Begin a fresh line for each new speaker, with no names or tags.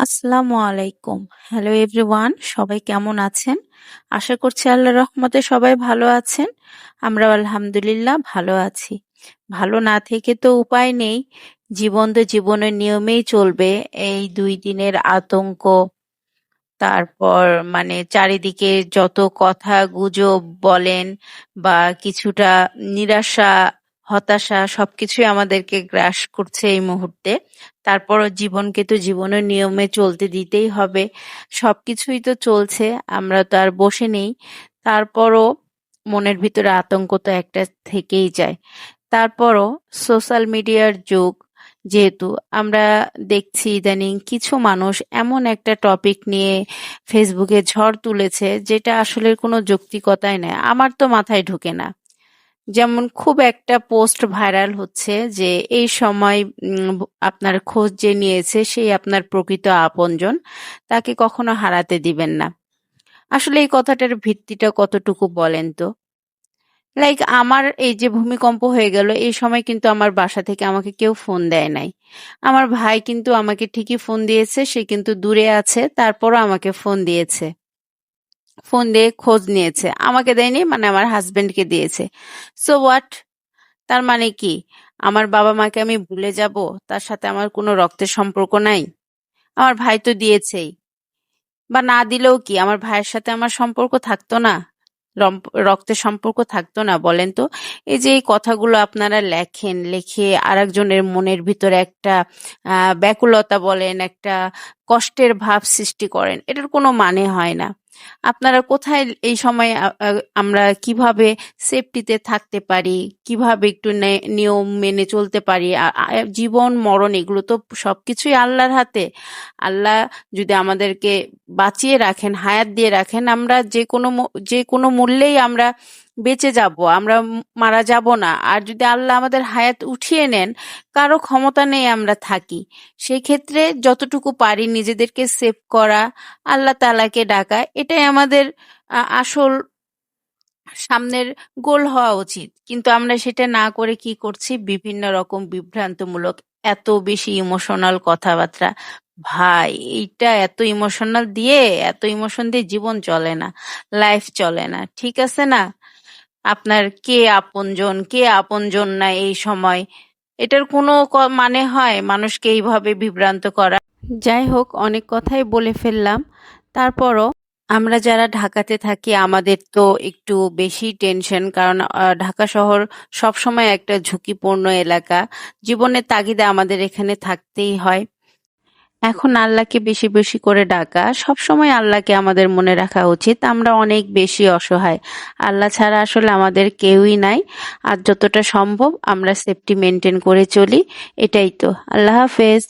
আসসালামু আলাইকুম। Hello everyone সবাই কেমন আছেন? আশা করছি আল্লাহর রহমতে সবাই ভালো আছেন। আমরা আলহামদুলিল্লাহ ভালো আছি। ভালো না থেকে তো উপায় নেই। জীবন তো জীবনের নিয়মেই চলবে। এই দুই দিনের আতঙ্ক, তারপর মানে চারিদিকে যত কথা গুজব বলেন বা কিছুটা নিরাশা, হতাশা সবকিছুই আমাদেরকে গ্রাস করছে এই মুহূর্তে। তারপরও জীবনকে তো জীবনের নিয়মে চলতে দিতেই হবে। সবকিছুই তো চলছে, আমরা তো আর বসে নেই। তারপরও মনের ভিতরে আতঙ্ক তো একটা থেকেই যায়। তারপরও সোশ্যাল মিডিয়ার যুগ, যেহেতু আমরা দেখছি ইদানিং কিছু মানুষ এমন একটা টপিক নিয়ে ফেসবুকে ঝড় তুলেছে, যেটা আসলে কোনো যৌক্তিকতাই নেই। আমার তো মাথায় ঢুকে না। যেমন খুব একটা পোস্ট ভাইরাল হচ্ছে যে এই সময় আপনার খোঁজ যে নিয়েছে সেই আপনার প্রকৃত আপনজন, তাকে কখনো হারাতে দিবেন না। আসলে এই কথাটার ভিত্তিটা কতটুকু বলেন তো? লাইক আমার এই যে ভূমিকম্প হয়ে গেল, এই সময় কিন্তু আমার বাসা থেকে আমাকে কেউ ফোন দেয় নাই। আমার ভাই কিন্তু আমাকে ঠিকই ফোন দিয়েছে, সে কিন্তু দূরে আছে, তারপরও আমাকে ফোন দিয়েছে। ফোন দিয়ে খোঁজ নিয়েছে। আমাকে দেয়নি মানে আমার হাজবেন্ডকে দিয়েছে। সো হোয়াট তার মানে কি? আমার বাবা মাকে আমি ভুলে যাব? তার সাথে আমার কোনো রক্তের সম্পর্ক নাই? আমার ভাই তো দিয়েছেই। বা না দিলেও কি? আমার ভাইয়ের সাথে আমার সম্পর্ক থাকতো না? রক্তের সম্পর্ক থাকতো না, বলেন তো? এই যে এই কথাগুলো আপনারা লেখেন, লিখে আরেকজনের মনের ভিতরে একটা ব্যাকুলতা বলেন, একটা কষ্টের ভাব সৃষ্টি করেন, এটার কোনো মানে হয় না। আপনারা কোথায় এই সময় আমরা কীভাবে সেফটিতে থাকতে পারি? কীভাবে একটু নিয়ম মেনে চলতে পারি? জীবন, মরণ, এগুলো তো সবকিছুই আল্লাহর হাতে। আল্লাহ যদি আমাদেরকে বাঁচিয়ে রাখেন, হায়াত দিয়ে রাখেন, আমরা যে কোনো যে কোনো মূল্যেই আমরা বেঁচে যাব, আমরা মারা যাব না। আর যদি আল্লাহ আমাদের হায়াত উঠিয়ে নেন, কারও ক্ষমতা নেই আমরা থাকি। সেই ক্ষেত্রে যতটুকু পারি নিজেদেরকে সেভ করা, আল্লাহ তালাকে ডাকা, এটাই আমাদের আসল সামনের গোল হওয়া উচিত। কিন্তু আমরা সেটা না করে কি করছি? বিভিন্ন রকম বিভ্রান্তমূলক, এত বেশি ইমোশনাল কথাবার্তা। ভাই, এইটা এত ইমোশনাল দিয়ে, এত ইমোশন দিয়ে জীবন চলে না, লাইফ চলে না, ঠিক আছে না? আপনার কে আপনজন কে আপনজন না এই সময়? এটার কোনো মানে হয়? মানুষকে এইভাবে বিভ্রান্ত করা? যাই হোক, অনেক কথাই বলে ফেললাম। তারপরও আমরা যারা ঢাকাতে থাকি, আমাদের তো একটু বেশি টেনশন, কারণ ঢাকা শহর সবসময় একটা ঝুঁকিপূর্ণ এলাকা। জীবনের তাগিদে আমাদের এখানে থাকতেই হয়। এখন আল্লাহকে বেশি বেশি করে ডাকা, সবসময় আল্লাহকে আমাদের মনে রাখা উচিত। আমরা অনেক বেশি অসহায়। আল্লাহ ছাড়া আসলে আমাদের কেউই নাই। আর যতটা সম্ভব আমরা সেফটি মেনটেন করে চলি। এটাই তো। আল্লাহ হাফেজ।